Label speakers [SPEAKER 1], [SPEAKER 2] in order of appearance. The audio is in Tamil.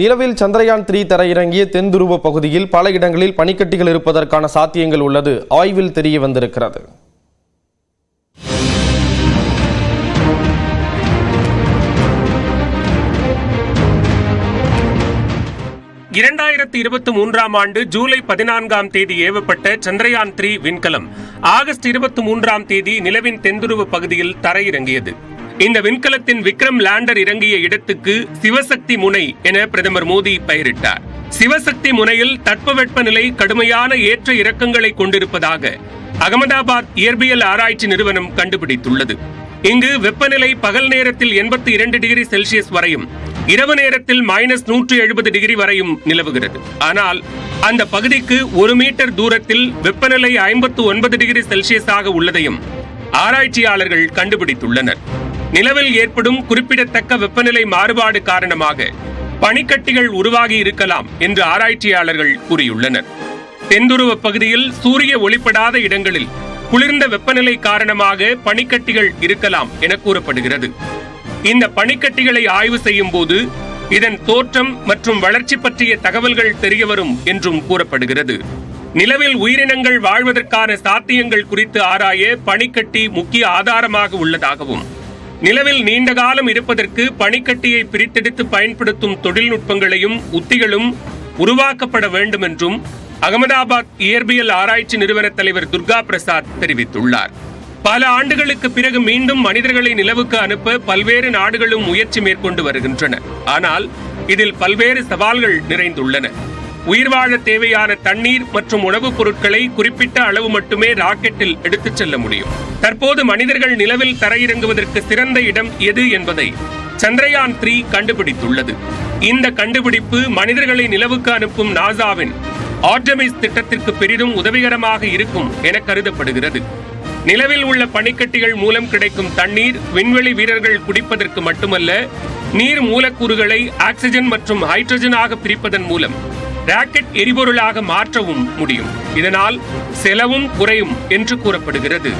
[SPEAKER 1] நிலவில் சந்திரயான் த்ரீ தரையிறங்கிய தென் துருவ பகுதியில் பல இடங்களில் பனிக்கட்டிகள் இருப்பதற்கான சாத்தியங்கள் உள்ளது. ஆய்வில் தெரிய வந்திருக்கிறது.
[SPEAKER 2] இரண்டாயிரத்தி இருபத்தி மூன்றாம் ஆண்டு ஜூலை பதினான்காம் தேதி ஏவப்பட்ட சந்திரயான் த்ரீ விண்கலம் ஆகஸ்ட் இருபத்தி மூன்றாம் தேதி நிலவின் தென்துருவ பகுதியில் தரையிறங்கியது. இந்த விண்கலத்தின் விக்ரம் லேண்டர் இறங்கிய இடத்துக்கு சிவசக்தி முனை என பிரதமர் மோடி பெயரிட்டார். சிவசக்தி முனையில் தட்பவெப்பநிலை கடுமையான ஏற்ற இறக்கங்களை கொண்டிருப்பதாக அகமதாபாத் இயற்பியல் ஆராய்ச்சி நிறுவனம் கண்டுபிடித்துள்ளது. இங்கு வெப்பநிலை பகல் நேரத்தில் எண்பத்தி இரண்டு டிகிரி செல்சியஸ் வரையும் இரவு நேரத்தில் மைனஸ் நூற்று எழுபது டிகிரி வரையும் நிலவுகிறது. ஆனால் அந்த பகுதிக்கு ஒரு மீட்டர் தூரத்தில் வெப்பநிலை ஐம்பத்து ஒன்பது டிகிரி செல்சியஸாக உள்ளதையும் ஆராய்ச்சியாளர்கள் கண்டுபிடித்துள்ளனர். நிலவில் ஏற்படும் குறிப்பிடத்தக்க வெப்பநிலை மாறுபாடு காரணமாக பனிக்கட்டிகள் உருவாகி இருக்கலாம் என்று ஆராய்ச்சியாளர்கள் கூறியுள்ளனர். தென்துருவ பகுதியில் சூரிய ஒளிப்படாத இடங்களில் குளிர்ந்த வெப்பநிலை காரணமாக பனிக்கட்டிகள் இருக்கலாம் என கூறப்படுகிறது. இந்த பனிக்கட்டிகளை ஆய்வு செய்யும் போது இதன் தோற்றம் மற்றும் வளர்ச்சி பற்றிய தகவல்கள் தெரியவரும் என்றும் கூறப்படுகிறது. நிலவில் உயிரினங்கள் வாழ்வதற்கான சாத்தியங்கள் குறித்து ஆராய பனிக்கட்டி முக்கிய ஆதாரமாக உள்ளதாகவும் நிலவில் நீண்ட காலம் இருப்பதற்கு பனிக்கட்டியை பிரித்தெடுத்து பயன்படுத்தும் தொழில்நுட்பங்களையும் உத்திகளும் உருவாக்கப்பட வேண்டும் என்றும் அகமதாபாத் இயற்பியல் ஆராய்ச்சி நிறுவன தலைவர் துர்கா பிரசாத் தெரிவித்துள்ளார். பல ஆண்டுகளுக்கு பிறகு மீண்டும் மனிதர்களை நிலவுக்கு அனுப்ப பல்வேறு நாடுகளும் முயற்சி மேற்கொண்டு வருகின்றன. ஆனால் இதில் பல்வேறு சவால்கள் நிறைந்துள்ளன. உயிர் வாழ தேவையான தண்ணீர் மற்றும் உணவுப் பொருட்களை குறிப்பிட்ட அளவு மட்டுமே ராக்கெட்டில் எடுத்துச் செல்ல முடியும். தற்போது மனிதர்கள் நிலவில் தரையிறங்குவதற்கு சிறந்த இடம் எது என்பதை சந்திரயான் த்ரீ கண்டுபிடித்துள்ளது. இந்த கண்டுபிடிப்பு மனிதர்களை நிலவுக்கு அனுப்பும் நாசாவின் ஆர்டமிஸ் திட்டத்திற்கு பெரிதும் உதவிகரமாக இருக்கும் என கருதப்படுகிறது. நிலவில் உள்ள பனிக்கட்டிகள் மூலம் கிடைக்கும் தண்ணீர் விண்வெளி வீரர்கள் குடிப்பதற்கு மட்டுமல்ல நீர் மூலக்கூறுகளை ஆக்சிஜன் மற்றும் ஹைட்ரஜனாக பிரிப்பதன் மூலம் ராக்கெட் எரிபொருளாக மாற்றவும் முடியும். இதனால் செலவும் குறையும் என்று கூறப்படுகிறது.